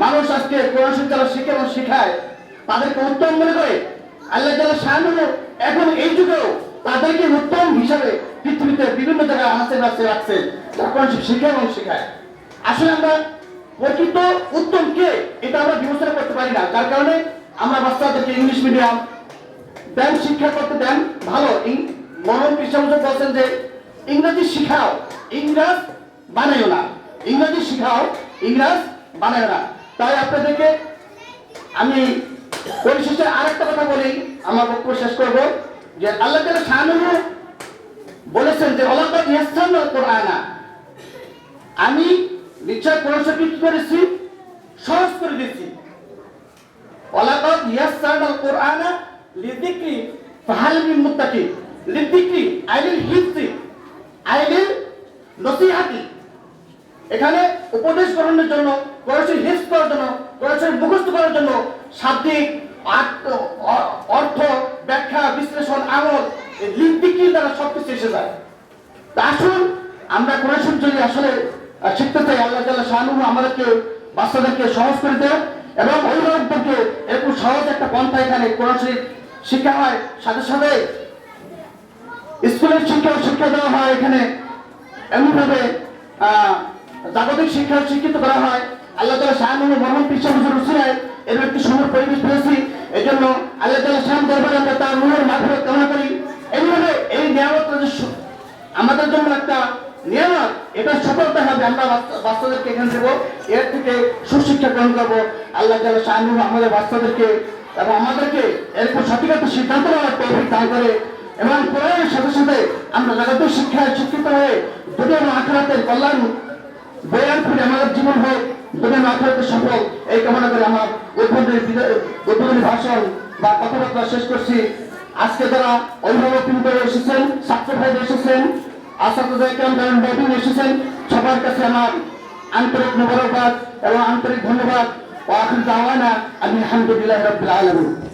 মানুষ আজকে কোরআন শরীফ যারা শিখে এবং শিখায়, তাদেরকে উত্তম মনে করে। আল্লাহ তাআলা শাহানু এখন এই যুগেও তাদেরকে উত্তম হিসাবে পৃথিবীতে বিভিন্ন জায়গায় হাসে নাচে রাখছে যারা কোরআন শরীফ শিখে এবং শিখায়। আসলে আমরা প্রকৃত উত্তম কে, এটা আমরা বিবেচনা করতে পারি না। যার কারণে আমরা বাচ্চাদেরকে ইংলিশ মিডিয়াম দেন, শিক্ষা করতে দেন, ভালো। ইং- মরম কৃষ্ণমূর্তি বলছেন যে, ইংরেজি শিখাও, ইংরাজ বানাইও না। ইংরেজি শিখাও, ইংরাজ বানাইও না। তাই আপনাদেরকে আমি পরিশেষে আরেকটা কথা বলি, আমার বক্তব্য শেষ করব, যে আল্লাহ তাআলা শাহানুহু বলেছেন যে অলাকাত আমি নিশ্চয় কোরআনকে কি করেছি? সহজ করে ইয়াসসারনা আল কোরআনা লিযিকরি ফাহাল মিন মুত্তাকিন লিযিকরি আইলিল হিফজি আইলিল নসিহাতি। এখানে উপদেশ গ্রহণের জন্য করার জন্য কোরআন মুখস্থ করার জন্য শাব্দিক অর্থ, ব্যাখ্যা, বিশ্লেষণ, আমল লিপিকি দ্বারা সবকিছু এসে যায়? আসুন, আমরা কোরআন যদি আসলে শিখতে চাই, আল্লাহ তাআলা শাহানু আমাদেরকে, বাচ্চাদেরকে সহজ করে দেয় এবং অভিভাবকদেরকে এরকম সহজ একটা পন্থা এখানে কোরআন শরীফ শিক্ষা হয়। সাথে সাথে স্কুলের শিক্ষা শিক্ষা দেওয়া হয় এখানে। এমনভাবে জাগতিক শিক্ষা শিক্ষিত করা হয়। আল্লাহ তালা শাহানু মরহম পিসা হুজুর রসুলায় এর একটি সুন্দর পরিবেশ পেয়েছি এই জন্য আল্লাহ তালা শাহান দরবারে আমরা তার মনের মাধ্যমে কামনা করি। এইভাবে এই নিয়ামতটা যে আমাদের জন্য একটা নিয়ামত, এটা সফলতা হবে। আমরা বাচ্চা- বাচ্চাদেরকে এখানে দেবো। এর থেকে সুশিক্ষা গ্রহণ করব। আল্লাহ তালা শাহানু আমাদের বাচ্চাদেরকে এবং আমাদেরকে এরকম সঠিক একটা সিদ্ধান্ত নেওয়ার তৌফিক দান করে। এবং কোরআনের সাথে সাথে আমরা জাগতিক শিক্ষায় শিক্ষিত হয়ে এবং আখরাতের কল্যাণ বয়ান করে আমাদের জীবন হোক। দুনিয়া এবং আখরাতের সফল। এই কামনা করে আমার উদ্বোধনী উদ্বোধনী ভাষণ বা কথাবার্তা শেষ করছি। আজকে যারা অভিভাবক কিন্তু এসেছেন, ছাত্র ভাই এসেছেন আসাদুজ্জাহান এসেছেন, সবার কাছে আমার আন্তরিক মোবারকবাদ এবং আন্তরিক ধন্যবাদ। ও আখির দাওয়ানা আমি আলহামদুলিল্লাহ রবিল আলামিন।